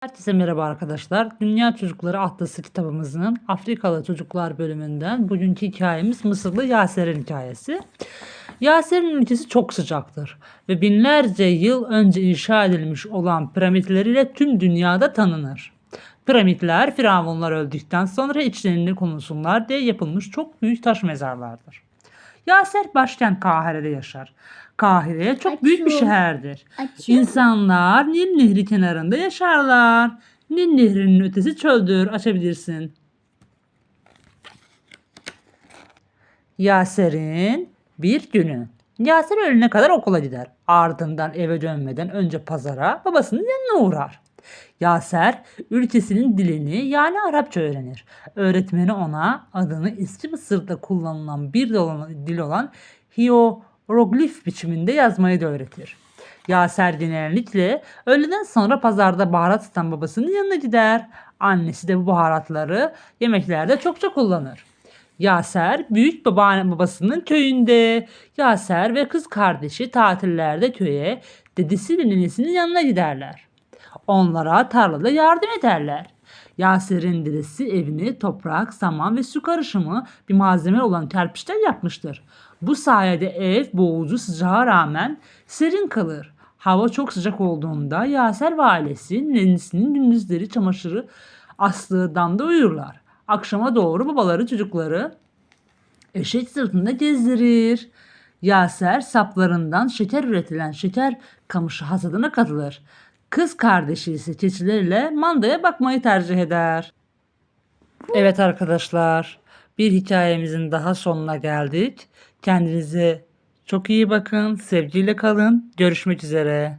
Herkese merhaba arkadaşlar. Dünya Çocukları Atlası kitabımızın Afrikalı Çocuklar bölümünden bugünkü hikayemiz Mısırlı Yaser'in hikayesi. Yaser'in ülkesi çok sıcaktır ve binlerce yıl önce inşa edilmiş olan piramitleriyle tüm dünyada tanınır. Piramitler firavunlar öldükten sonra içlerini konulsunlar diye yapılmış çok büyük taş mezarlardır. Yaser başkent Kahire'de yaşar. Kahire çok büyük bir şehirdir. Açıyorum. İnsanlar Nil Nehri kenarında yaşarlar. Nil Nehri'nin ötesi çöldür. Açabilirsin. Yaser'in bir günü. Yaser öğlene kadar okula gider. Ardından eve dönmeden önce pazara babasının yanına uğrar. Yaser ülkesinin dilini yani Arapça öğrenir. Öğretmeni ona adını eski Mısır'da kullanılan bir dil olan, hieroglif biçiminde yazmayı da öğretir. Yaser genellikle öğleden sonra pazarda baharat satan babasının yanına gider. Annesi de bu baharatları yemeklerde çokça kullanır. Yaser büyük babaanne babasının köyünde. Yaser ve kız kardeşi tatillerde köye dedesi ve ninesinin yanına giderler. Onlara tarlada yardım ederler. Yaser'in dedesi evini toprak, saman ve su karışımı bir malzeme olan kerpiçten yapmıştır. Bu sayede ev boğucu sıcağa rağmen serin kalır. Hava çok sıcak olduğunda Yaser ve ailesi nenesinin gündüzleri çamaşırı astığı damda uyurlar. Akşama doğru babaları çocukları eşek sırtında gezdirir. Yaser saplarından şeker üretilen şeker kamışı hasadına katılır. Kız kardeşi ise keçilerle mandaya bakmayı tercih eder. Evet arkadaşlar, bir hikayemizin daha sonuna geldik. Kendinize çok iyi bakın, sevgiyle kalın. Görüşmek üzere.